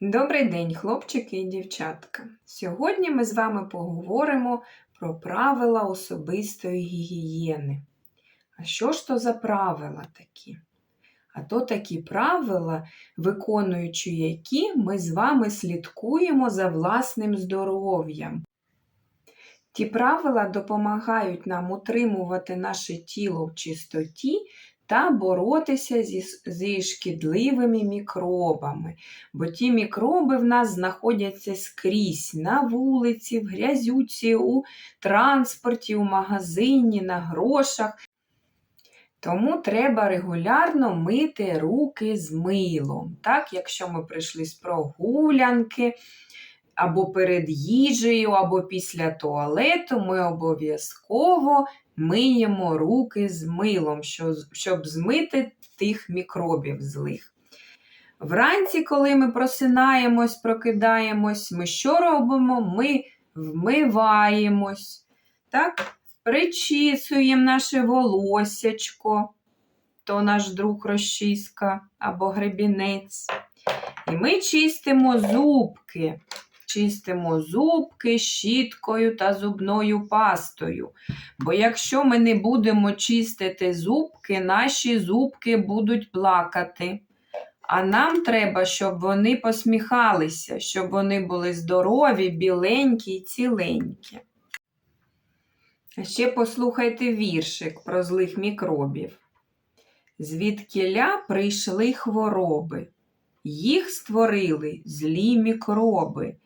Добрий день, хлопчики і дівчатка. Сьогодні ми з вами поговоримо про правила особистої гігієни. А що ж то за правила такі? А то такі правила, виконуючи які ми з вами слідкуємо за власним здоров'ям. Ті правила допомагають нам утримувати наше тіло в чистоті та боротися зі, зі шкідливими мікробами, бо ті мікроби в нас знаходяться скрізь на вулиці, в грязюці, у транспорті, у магазині, на грошах. Тому треба регулярно мити руки з милом. Так, якщо ми прийшли з прогулянки, або перед їжею, або після туалету, ми обов'язково миємо руки з милом, щоб змити тих мікробів злих. Вранці, коли ми просинаємось, прокидаємось, ми що робимо? Ми вмиваємось, так? причісуємо наше волоссячко, то наш друг розчіска або гребінець. І ми чистимо зубки. Чистимо зубки щіткою та зубною пастою. Бо якщо ми не будемо чистити зубки, наші зубки будуть плакати. А нам треба, щоб вони посміхалися, щоб вони були здорові, біленькі і ціленькі. Ще послухайте віршик про злих мікробів. Звідкіля прийшли хвороби, їх створили злі мікроби.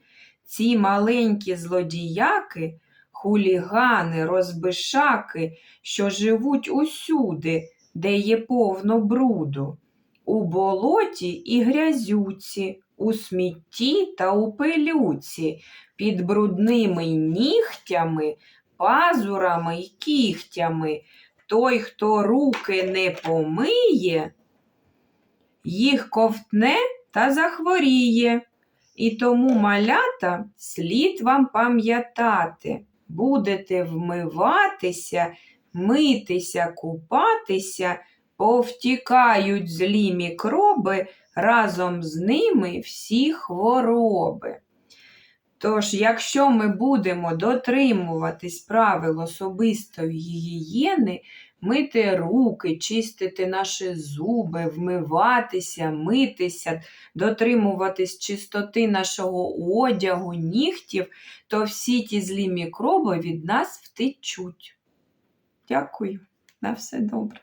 Ці маленькі злодіяки, хулігани, розбишаки, що живуть усюди, де є повно бруду, у болоті і грязюці, у смітті та у пилюці, під брудними нігтями, пазурами й кігтями. Той, хто руки не помиє, їх ковтне та захворіє. І тому, малята, слід вам пам'ятати, будете вмиватися, митися, купатися, повтікають злі мікроби, разом з ними всі хвороби. Тож, якщо ми будемо дотримуватись правил особистої гігієни, мити руки, чистити наші зуби, вмиватися, митися, дотримуватись чистоти нашого одягу, нігтів, то всі ті злі мікроби від нас втечуть. Дякую, на все добре.